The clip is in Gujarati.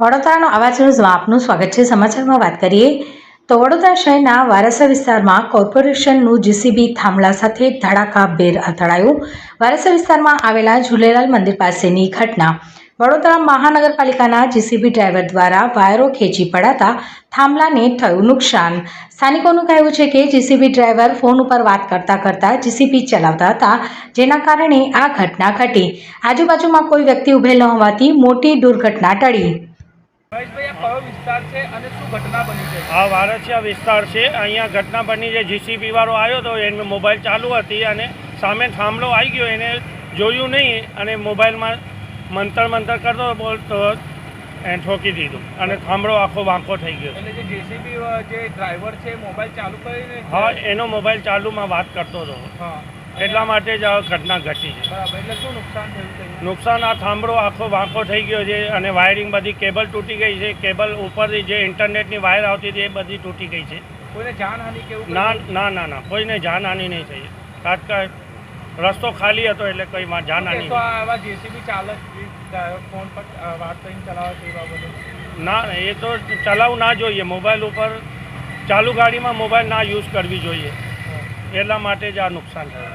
વડોદરાનો અવાજ ન્યૂઝમાં આપનું સ્વાગત છે. સમાચારમાં વાત કરીએ તો વડોદરા શહેરના વારસા વિસ્તારમાં કોર્પોરેશનનું જીસીબી થાંભલા સાથે ધડાકાભેર અથડાયું. વારસા વિસ્તારમાં આવેલા ઝૂલેલાલ મંદિર પાસેની ઘટના. વડોદરા મહાનગરપાલિકાના જીસીબી ડ્રાઈવર દ્વારા વાયરો ખેંચી પડાતા થાંભલાને થયું નુકસાન. સ્થાનિકોનું કહેવું છે કે જીસીબી ડ્રાઈવર ફોન ઉપર વાત કરતા કરતા જીસીબી ચલાવતા હતા, જેના કારણે આ ઘટના ઘટી. આજુબાજુમાં કોઈ વ્યક્તિ ઉભેલ ન હોવાથી મોટી દુર્ઘટના ટળી. આ વિસ્તાર છે વારસિયા વિસ્તાર અહીંયા ઘટના બની છે. જીસીબી વાળો આવ્યો હતો એને મોબાઈલ ચાલુ હતી અને સામે થાંભલો આવી ગયો. એને જોયું નહીં અને મોબાઈલમાં મંતર મંતર કરતો બોલતો એને ઠોકી દીધું અને થાંભળો આખો વાંકો થઈ ગયો. એટલે જે જેસીબી જે ડ્રાઈવર છે મોબાઈલ ચાલુ કરીને હા એનો મોબાઈલ ચાલુમાં વાત કરતો હતો. હા. એટલા માટે જ આ ઘટના ઘટી છે. નુકસાન આ થાંભળો આખો વાંકો થઈ ગયો છે અને વાયરિંગ બધી કેબલ તૂટી ગઈ છે. કેબલ ઉપરથી જે ઇન્ટરનેટની વાયર આવતી હતી એ બધી તૂટી ગઈ છે. ના ના ના ના કોઈને જાનહાનિ નહીં થઈ. તાત્કાલ રસ્તો ખાલી હતો એટલે કોઈ જાનહાનિ તો આવા જેસીબી ફોન પર વાત કરીને ચલાવે એ ના એ તો ચલાવવું ના જોઈએ. મોબાઈલ ઉપર ચાલુ ગાડીમાં મોબાઈલ ના યુઝ કરવી જોઈએ. એટલા માટે જ આ નુકસાન થયું.